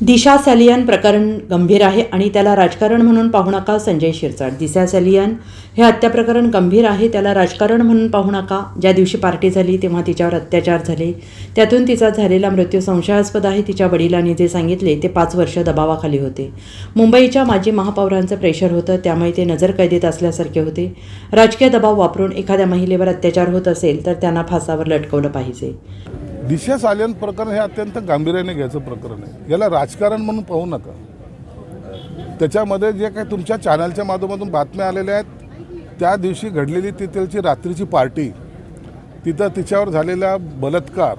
दिशा सॅलियन प्रकरण गंभीर आहे आणि त्याला राजकारण म्हणून पाहू नका संजय शिरसाट. दिशा सॅलियन हे हत्याप्रकरण गंभीर आहे त्याला राजकारण म्हणून पाहू नका. ज्या दिवशी पार्टी झाली तेव्हा तिच्यावर अत्याचार झाले. त्यातून तिचा झालेला मृत्यू संशयास्पद आहे. तिच्या वडिलांनी जे सांगितले ते पाच वर्ष दबावाखाली होते. मुंबईच्या माजी महापौरांचं प्रेशर होतं त्यामुळे ते नजरकैदेत असल्यासारखे होते. राजकीय दबाव वापरून एखाद्या महिलेवर अत्याचार होत असेल तर त्यांना फासावर लटकवलं पाहिजे. दिशा सालियन प्रकरण हे अत्यंत गांभीर्याने घ्यायचं प्रकरण आहे. याला राजकारण म्हणून पाहू नका. त्याच्यामध्ये जे काही तुमच्या चॅनलच्या माध्यमातून बातम्या आलेल्या आहेत त्या दिवशी घडलेली तिथलची रात्रीची पार्टी तिथं तिच्यावर झालेला बलात्कार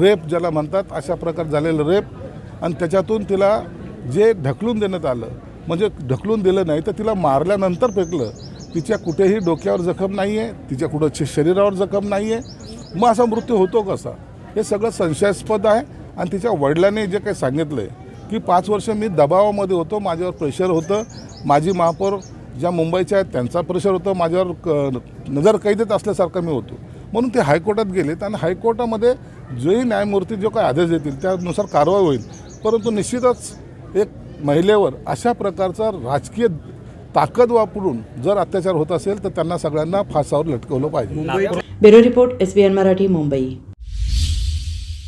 रेप ज्याला म्हणतात अशा प्रकार झालेलं रेप आणि त्याच्यातून तिला जे ढकलून देण्यात आलं म्हणजे ढकलून दिलं नाही तर तिला मारल्यानंतर फेकलं तिच्या कुठेही डोक्यावर जखम नाही आहे तिच्या कुठं शरीरावर जखम नाही आहे मग असा मृत्यू होतो कसा? हे सगळं संशयास्पद आहे. आणि तिच्या वडिलांनी जे काही सांगितलं आहे की पाच वर्ष मी दबावामध्ये होतो माझ्यावर प्रेशर होतं. माझी महापौर ज्या मुंबईच्या आहेत त्यांचा प्रेशर होतं. माझ्यावर क नजर कैदेत असल्यासारखं मी होतो. म्हणून ते हायकोर्टात गेलेत आणि हायकोर्टामध्ये जोही न्यायमूर्ती जो काही आदेश देतील त्यानुसार कारवाई होईल. परंतु निश्चितच एक महिलेवर अशा प्रकारचा राजकीय ताकद वापरून जर अत्याचार होत असेल तर त्यांना सगळ्यांना फासावर लटकवलं पाहिजे. Bureau report S B N Marathi Mumbai.